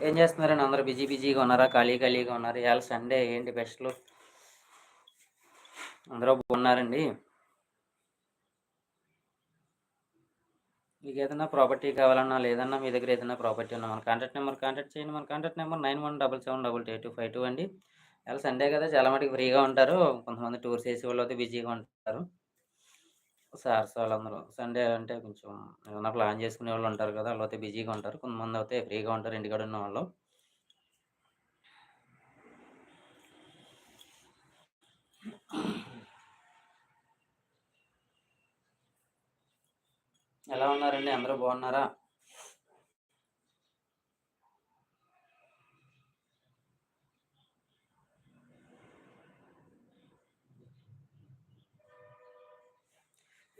ఏం చేస్తున్నారండి? అందరూ బిజీ బిజీగా ఉన్నారా? ఖాళీ ఖాళీగా ఉన్నారు? ఇవాళ సండే ఏంటి బెస్ట్లు? అందరూ బాగున్నారండి. మీకు ఏదైనా ప్రాపర్టీ కావాలన్నా లేదన్నా మీ దగ్గర ఏదైనా ప్రాపర్టీ ఉన్నా మన కాంటాక్ట్ నెంబర్ కాంటాక్ట్ చేయండి. మన contact number nine one double seven double eight two five two అండి. ఇవాళ సండే కదా చాలా మటుకు ఫ్రీగా ఉంటారు. కొంతమంది టూర్స్ చేసే వాళ్ళు అయితే బిజీగా ఉంటారు. సార్స్ వాళ్ళందరూ సండే అంటే కొంచెం ఏమైనా ప్లాన్ చేసుకునే వాళ్ళు ఉంటారు కదా వాళ్ళు అయితే బిజీగా ఉంటారు. కొంతమంది అయితే ఫ్రీగా ఉంటారు ఇంటికాడ ఉన్న వాళ్ళు. ఎలా ఉన్నారండి? అందరూ బాగున్నారా?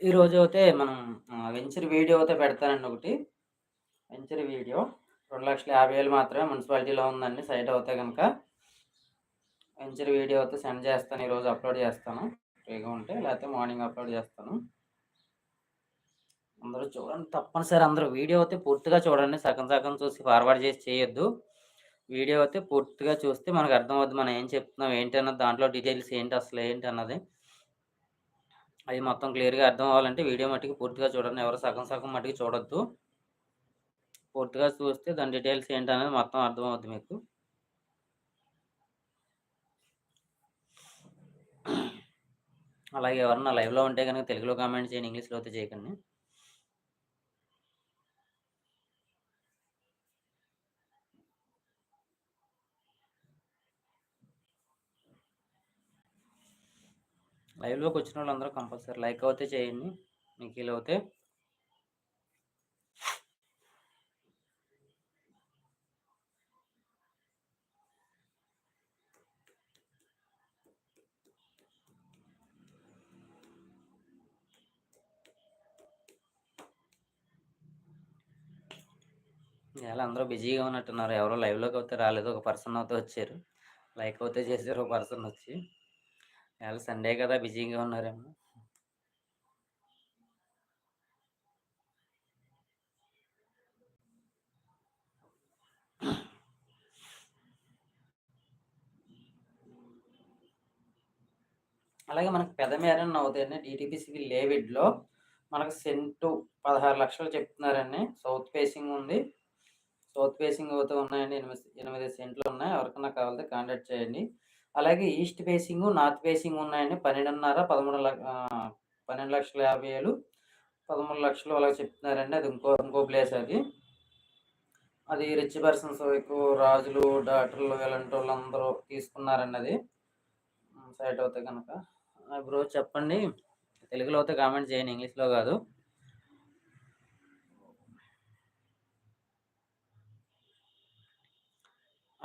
ఈరోజు అయితే మనం వెంచర్ వీడియో అయితే పెడతానండి ఒకటి. Venture video. రెండు లక్షల యాభై వేలు మాత్రమే మున్సిపాలిటీలో ఉందండి సైట్ అవుతే కనుక వెంచర్ వీడియో అయితే సెండ్ చేస్తాను ఈరోజు అప్లోడ్ చేస్తాను. ఫ్రీగా ఉంటే లేకపోతే మార్నింగ్ అప్లోడ్ చేస్తాను. అందరూ చూడండి తప్పనిసరి అందరూ. వీడియో అయితే పూర్తిగా చూడండి సగం సగం చూసి ఫార్వర్డ్ చేసి చేయొద్దు. వీడియో అయితే పూర్తిగా చూస్తే మనకు అర్థమవుద్ది మనం ఏం చెప్తున్నాం ఏంటి అన్నది దాంట్లో డీటెయిల్స్ ఏంటి అసలు ఏంటి అన్నది. అది మొత్తం క్లియర్గా అర్థం అవ్వాలంటే వీడియో మట్టికి పూర్తిగా చూడండి. ఎవరు సగం సగం మట్టికి చూడొద్దు. పూర్తిగా చూస్తే దాని డీటెయిల్స్ ఏంటి అనేది మొత్తం అర్థమవుద్ది మీకు. అలాగే ఎవరన్నా లైవ్లో ఉంటే కనుక తెలుగులో కామెంట్ చేయండి ఇంగ్లీష్లో అయితే చేయకండి. లైవ్లోకి వచ్చిన వాళ్ళందరూ కంపల్సరీ లైక్ అవుతే చేయండి. మీకు ఇలా అవుతే. ఇలా అందరూ బిజీగా ఉన్నట్టున్నారు. ఎవరో లైవ్లోకి అయితే రాలేదు. ఒక పర్సన్ అయితే వచ్చారు. లైక్ అయితే చేశారు. ఒక పర్సన్ వచ్చి. ఇవాళ సండే కదా బిజీగా ఉన్నారేమో. అలాగే మనకు పెద్ద మేరన్న అవుతాయండి డిటిపిసిబి లేవిడ్లో మనకు సెంటు పదహారు లక్షలు చెప్తున్నారండి. సౌత్ ఫేసింగ్ ఉంది. సౌత్ ఫేసింగ్ అవుతూ ఉన్నాయండి. ఎనిమిది ఎనిమిది సెంట్లు ఉన్నాయి. ఎవరికన్నా కావాలంటే కాంటాక్ట్ చేయండి. అలాగే ఈస్ట్ ఫేసింగ్ నార్త్ ఫేసింగ్ ఉన్నాయండి. పన్నెండున్నర పదమూడు పన్నెండు లక్షల యాభై వేలు పదమూడు లక్షలు అలా చెప్తున్నారండి. అది ఇంకో ఇంకో ప్లేస్ అది. అది రిచ్ పర్సన్స్ ఎక్కువ రాజులు డాక్టర్లు ఇలాంటి వాళ్ళందరూ తీసుకున్నారండి అది. సైట్ అవుతే కనుక బ్రో చెప్పండి. తెలుగులో అయితే కామెంట్ చేయండి ఇంగ్లీష్లో కాదు.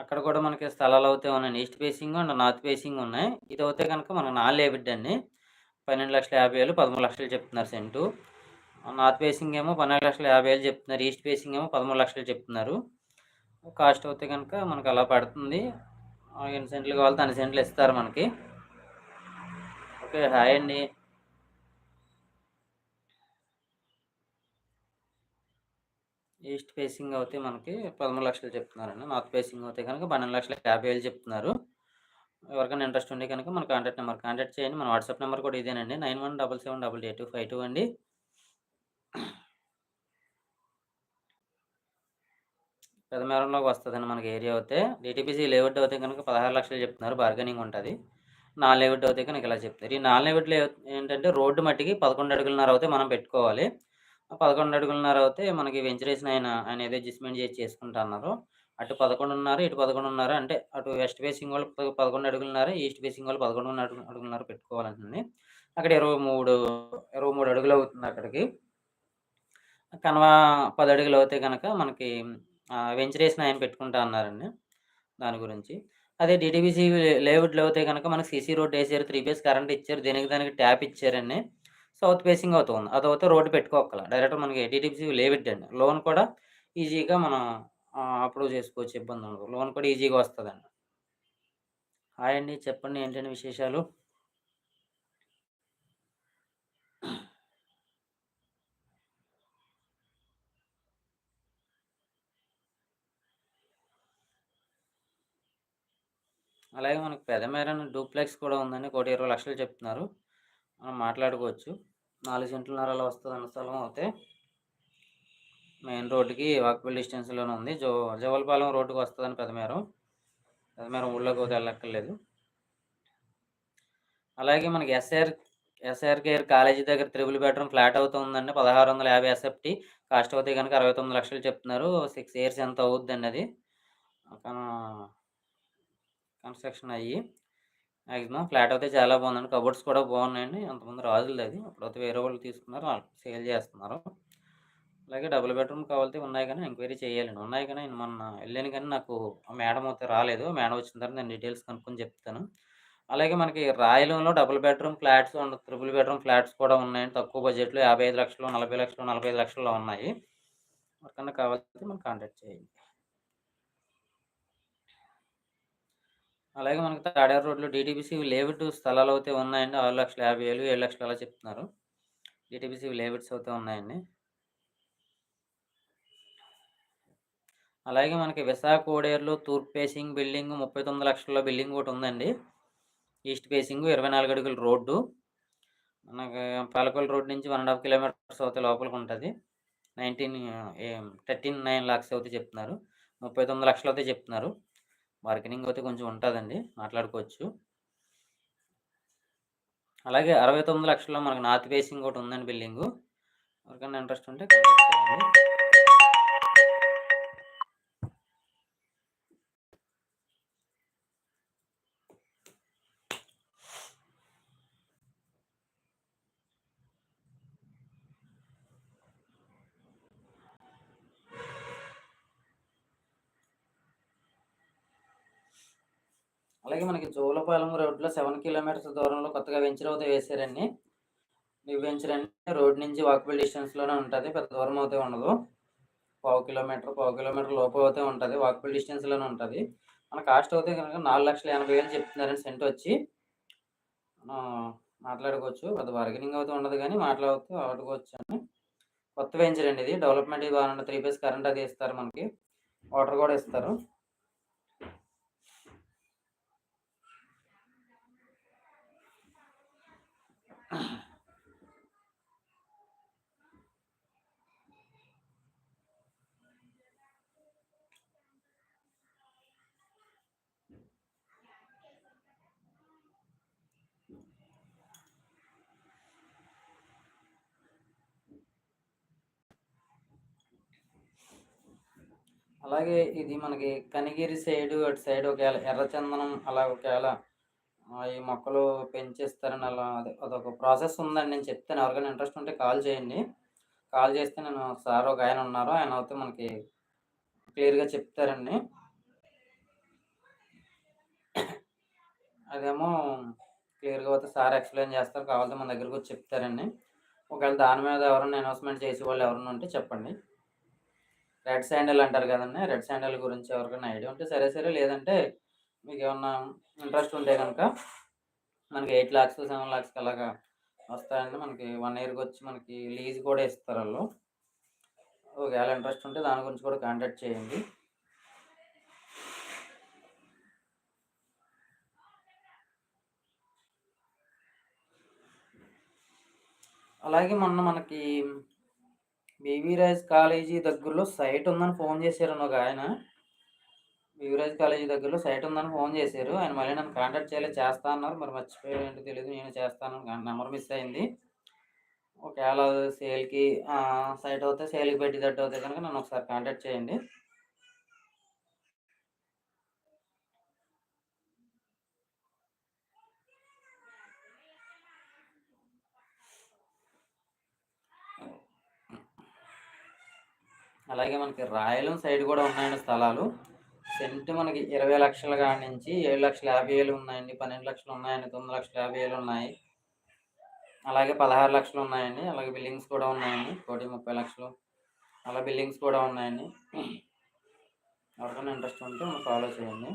అక్కడ కూడా మనకి స్థలాలు అయితే ఉన్నాయి. East facing and north facing ఉన్నాయి. ఇది అయితే కనుక మనకు నాలుగు ఏబిడ్ అండి. పన్నెండు లక్షల యాభై వేలు పదమూడు లక్షలు చెప్తున్నారు సెంటు. నార్త్ ఫేసింగ్ ఏమో పన్నెండు లక్షల యాభై వేలు చెప్తున్నారు. ఈస్ట్ ఫేసింగ్ ఏమో పదమూడు లక్షలు చెప్తున్నారు. కాస్ట్ అయితే కనుక మనకు అలా పడుతుంది. ఎన్ని సెంట్లు కావాలంటే అన్ని సెంట్లు ఇస్తారు మనకి. ఓకే హాయ్ అండి. ఈస్ట్ ఫేసింగ్ అయితే మనకి పదమూడు లక్షలు చెప్తున్నారండి. నార్త్ ఫేసింగ్ అయితే కనుక పన్నెండు లక్షల యాభై వేలు చెప్తున్నారు. ఎవరికైనా ఇంట్రెస్ట్ ఉంటే కనుక మన కాంటాక్ట్ నెంబర్ కాంటాక్ట్ చేయండి. మన వాట్సాప్ నెంబర్ కూడా ఇదేనండి. Nine one double seven double eight two five two అండి. పెదమేరంలోకి వస్తుందండి మనకి ఏరియా అయితే. డిటీపీసీ లేఅవుట్ అయితే కనుక పదహారు లక్షలు చెప్తున్నారు. బార్గెనింగ్ ఉంటుంది. నాలుగు లేఅవుట్ అయితే కనుక ఇలా చెప్తారు. ఈ నాలుగు లేఅవుట్లు ఏంటంటే రోడ్డు మట్టికి పదకొండు అడుగులన్నర అయితే మనం పెట్టుకోవాలి. పదకొండు అడుగులున్నర అయితే మనకి వెంచరేసిన ఆయన ఆయన ఏదో అడ్జస్ట్మెంట్ చేసి చేసుకుంటా అన్నారు అటు పదకొండున్నర ఇటు పదకొండున్నర అంటే అటు వెస్ట్ ఫేసింగ్ వాళ్ళు పదకొండు అడుగులున్నర ఈస్ట్ ఫేసింగ్ వాళ్ళు పదకొండు అడుగు అడుగులున్నర పెట్టుకోవాలంటుంది అక్కడ ఇరవై మూడు ఇరవై మూడు అడుగులు అవుతుంది అక్కడికి. కనవ పది అడుగులు అవుతే కనుక మనకి వెంచరేసిన ఆయన పెట్టుకుంటా అన్నారండి దాని గురించి. అదే డిటీబీసీ లేఅవుట్లో అయితే కనుక మనకి సీసీ రోడ్ వేసారు త్రీ బేస్ కరెంట్ ఇచ్చారు దేనికి దానికి ట్యాప్ ఇచ్చారండి. సౌత్ ఫేసింగ్ అవుతుంది అదవుతే రోడ్డు పెట్టుకోగల డైరెక్ట్ మనకి డిటిపిసి లేవిద్దండి లోన్ కూడా ఈజీగా మనం అప్రూవ్ చేసుకోవచ్చు ఇబ్బంది ఉండదు లోన్ కూడా ఈజీగా వస్తుందండి. హాయ్ అండి. చెప్పండి. ఏంటంటే విశేషాలు? అలాగే మనకి పెదమేరన డూప్లెక్స్ కూడా ఉందని కోటి ఇరవై లక్షలు చెప్తున్నారు. మనం మాట్లాడుకోవచ్చు. 4 సెంట్లున్నర అలా వస్తదన్న స్థలం అయితే మెయిన్ రోడ్డుకి వాకబుల్ డిస్టెన్స్‌లోనే ఉంది. జో జవల్పాలెం రోడ్డుకి వస్తుందని పెదమేరం. పెదమేరం ఊళ్ళోకి అయితే వెళ్ళక్కర్లేదు. అలాగే మనకి ఎస్ఆర్ ఎస్ఆర్ కేర్ కాలేజీ దగ్గర త్రిబుల్ బెడ్‌రూమ్ ఫ్లాట్ అవుతూ ఉందండి. 1650 ఎస్ఎఫ్‌టి కాస్ట్ వద్ద గనక అరవై తొమ్మిది లక్షలు చెప్తున్నారు. సిక్స్ ఇయర్స్ ఎంత అవుతుందండి అది. కన్‌స్ట్రక్షన్ అయ్యి. మాక్సిమం ఫ్లాట్ అయితే చాలా బాగుందండి. కబోర్డ్స్ కూడా బాగున్నాయండి. అంతమంది రాజులది అది అప్పుడైతే వేరే వాళ్ళు తీసుకున్నారు. వాళ్ళు సేల్ చేస్తున్నారు. అలాగే డబుల్ బెడ్‌రూమ్ కావాలితే ఉన్నాయి కానీ ఎంక్వైరీ చేయాలండి. ఉన్నాయి కానీ మొన్న వెళ్ళాను కానీ నాకు మేడం అయితే రాలేదు. మేడం వచ్చిన తర్వాత నేను డీటెయిల్స్ కనుక్కొని చెప్తాను. అలాగే మనకి రాయలంలో double bedroom flats and triple bedroom flats కూడా ఉన్నాయండి. తక్కువ బడ్జెట్‌లో యాభై ఐదు లక్షలు నలభై లక్షలు నలభై ఐదు లక్షల్లో ఉన్నాయి. ఎవరికన్నా కావాలంటే మనం కాంటాక్ట్ చేయండి. అలాగే మనకి తాడేరు రోడ్‌లో డీటీపీసీ స్థలాలు అయితే ఉన్నాయండి. 6,50,000, 7,00,000 అలా చెప్తున్నారు. డీటీపీసీ లేఅవుట్స్ అయితే ఉన్నాయండి. అలాగే మనకి విశాఖ ఓడేరులో తూర్పు ఫేసింగ్ బిల్డింగ్ 39,00,000లో బిల్డింగ్ ఒకటి ఉందండి ఈస్ట్ పేసింగ్ ఇరవై నాలుగు అడుగుల రోడ్డు. మనకి పాలకొల రోడ్ నుంచి వన్ అండ్ హాఫ్ కిలోమీటర్స్ అవుతాయి లోపలికి ఉంటుంది నైన్టీన్ థర్టీన్ నైన్ లాక్స్ అయితే చెప్తున్నారు. 39,00,000 అయితే చెప్తున్నారు. బార్గెనింగ్ అయితే కొంచెం ఉంటుందండి మాట్లాడుకోవచ్చు. అలాగే 69,00,000లో మనకి నార్త్ ఫేసింగ్ ఒకటి ఉందండి బిల్డింగు. ఎవరికైనా ఇంట్రెస్ట్ ఉంటే కాంటాక్ట్ చేయండి. అలాగే మనకి జోలపాలెం రోడ్‌లో సెవెన్ కిలోమీటర్స్ దూరంలో కొత్తగా వెంచర్ అయితే వేశారండి. మీ వెంచర్ అండి. రోడ్ నుంచి వాకబుల్ డిస్టెన్స్‌లోనే ఉంటుంది పెద్ద దూరం అయితే ఉండదు. పావు కిలోమీటర్, పావు కిలోమీటర్ లోపు అయితే ఉంటుంది వాకబుల్ డిస్టెన్స్‌లోనే ఉంటుంది మన కాస్ట్ అయితే కనుక నాలుగు లక్షల ఎనభై వేలు చెప్తున్నారండి సెంట్ వచ్చి. మనం మాట్లాడుకోవచ్చు. పెద్ద బార్గెనింగ్ అయితే ఉండదు కానీ మాట్లాడుతూ ఆడుకోవచ్చండి. కొత్త వెంచర్ అండి ఇది. డెవలప్‌మెంట్ బాగుంటుంది త్రీ ఫేస్ కరెంట్ అది ఇస్తారు మనకి. వాటర్ కూడా ఇస్తారు. అలాగే ఇది మనకి కనిగిరి సైడు అటు సైడ్ ఒకవేళ ఎర్రచందనం అలా ఒకవేళ ఈ మొక్కలు పెంచేస్తారని అలా అదే అదొక ప్రాసెస్ ఉందండి. నేను చెప్తాను. ఎవరికైనా ఇంట్రెస్ట్ ఉంటే కాల్ చేయండి. కాల్ చేస్తే నేను సార్ ఒక ఆయన ఉన్నారు. ఆయన అయితే మనకి క్లియర్‌గా చెప్తారండి. అదేమో క్లియర్‌గా అయితే సార్ ఎక్స్‌ప్లెయిన్ చేస్తారు. కావాలంటే మన దగ్గరికి వచ్చి చెప్తారండి. ఒకవేళ దాని మీద ఎవరైనా ఎనౌస్మెంట్ చేసే వాళ్ళు ఎవరైనా ఉంటే చెప్పండి. రెడ్ శాండల్ అంటారు కదండి రెడ్ శాండల్ గురించి ఎవరికైనా ఐడియా ఉంటే సరే సరే. లేదంటే మీకేమన్నా ఇంట్రెస్ట్ ఉంటే కనుక మనకి 8,00,000, 7,00,000కి అలాగా వస్తాయండి. మనకి వన్ ఇయర్‌కి వచ్చి మనకి లీజ్ కూడా ఇస్తారు వాళ్ళు ఒకవేళ ఇంట్రెస్ట్ ఉంటే దాని గురించి కూడా కాంటాక్ట్ చేయండి. అలాగే మొన్న మనకి బీవీరాజ్ కాలేజీ దగ్గరలో సైట్ ఉందని ఫోన్ చేశారు ఒక ఆయన యువరాజ్ కాలేజీ దగ్గరలో సైట్ ఉందని ఫోన్ చేశారు. ఆయన మళ్ళీ నన్ను కాంటాక్ట్ చేయాలి చేస్తా అన్నారు. మరి మర్చిపోయారో ఏంటో తెలియదు నేను చేస్తాను. నెంబర్ మిస్ అయింది. ఒకవేళ సేల్‌కి సైట్ అవుతే సేల్‌కి పెట్టేటట్టు అయితే కనుక నన్ను ఒకసారి కాంటాక్ట్ చేయండి. అలాగే మనకి రాయలం సైడ్ కూడా ఉన్నాయండి స్థలాలు. సెల్ట్ మనకి ఇరవై లక్షల కాడి నుంచి ఏడు లక్షల యాభై వేలు ఉన్నాయండి పన్నెండు లక్షలు ఉన్నాయండి తొమ్మిది లక్షల యాభై వేలు ఉన్నాయి. అలాగే పదహారు లక్షలు ఉన్నాయండి అలాగే బిల్డింగ్స్ కూడా ఉన్నాయండి కోటి ముప్పై లక్షలు. అలా బిల్డింగ్స్ కూడా ఉన్నాయండి. ఎవరికైనా ఇంట్రెస్ట్ ఉంటే ఫాలో చేయండి.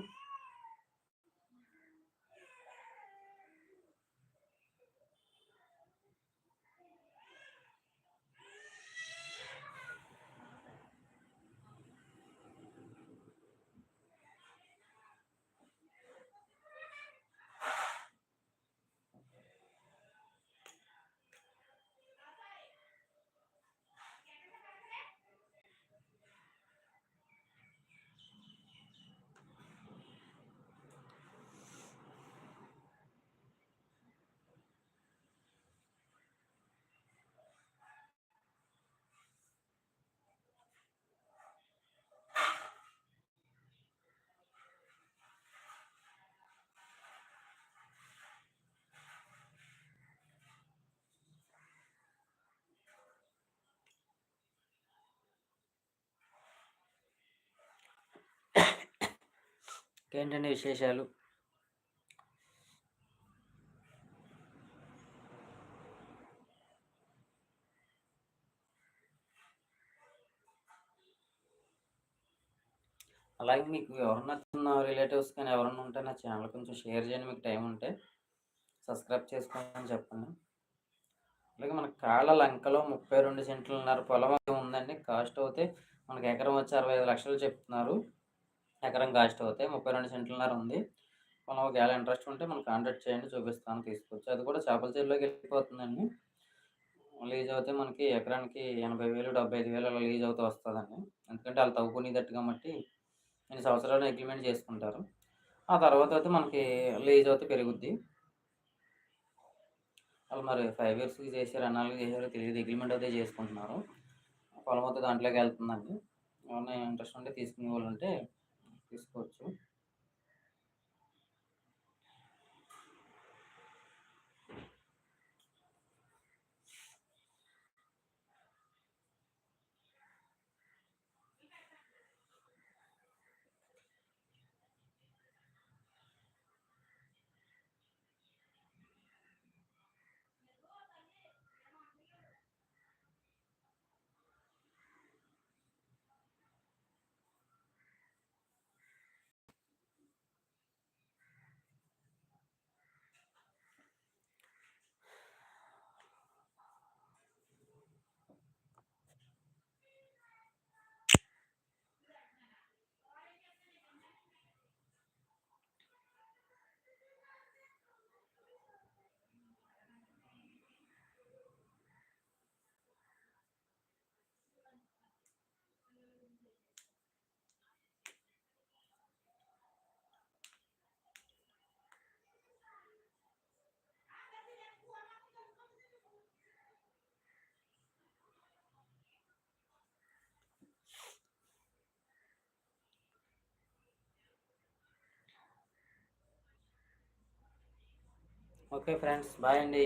ఇంకేంటండి విశేషాలు? అలాగే మీకు ఎవరన్నా చిన్న రిలేటివ్స్ కానీ ఎవరన్నా ఉంటే నా ఛానల్ కొంచెం షేర్ చేయండి మీకు టైం ఉంటే సబ్స్క్రైబ్ చేసుకోమని చెప్పండి. అలాగే మన కాళ్ళ లంకలో ముప్పై రెండు సెంట్లున్నర పొలం ఉందండి కాస్ట్ అయితే మనకి ఎకరం వచ్చి అరవై ఐదు లక్షలు చెప్తున్నారు. ఎకరం కాస్ట్ అవుతాయి ముప్పై రెండు సెంట్లున్నర ఉంది. మనం ఒకవేళ ఇంట్రెస్ట్ ఉంటే మనం కాంటాక్ట్ చేయండి చూపిస్తాను తీసుకోవచ్చు అది కూడా చేపల చేతిలోకి వెళ్ళిపోతుందండి. లీజ్ అయితే మనకి ఎకరానికి ఎనభై వేలు డెబ్బై ఐదు వేలు అలా లీజ్ అవుతూ వస్తుందండి. ఎందుకంటే వాళ్ళు తవ్వుకునేటట్టు కాబట్టి ఎన్ని సంవత్సరాలు అగ్రిమెంట్ చేసుకుంటారు. ఆ తర్వాత అయితే మనకి లీజ్ అయితే పెరుగుద్ది. వాళ్ళు మరి ఫైవ్ ఇయర్స్కి చేశారు ఎన్నాళ్ళకి చేశారో తెలియదు. అగ్రిమెంట్ అయితే చేసుకుంటున్నారు. పొలం అయితే దాంట్లోకి వెళ్తుందండి. ఏమైనా ఇంట్రెస్ట్ ఉంటే తీసుకునే వాళ్ళు ఉంటే తీసుకోవచ్చు. ఓకే ఫ్రెండ్స్ బాయ్ అండి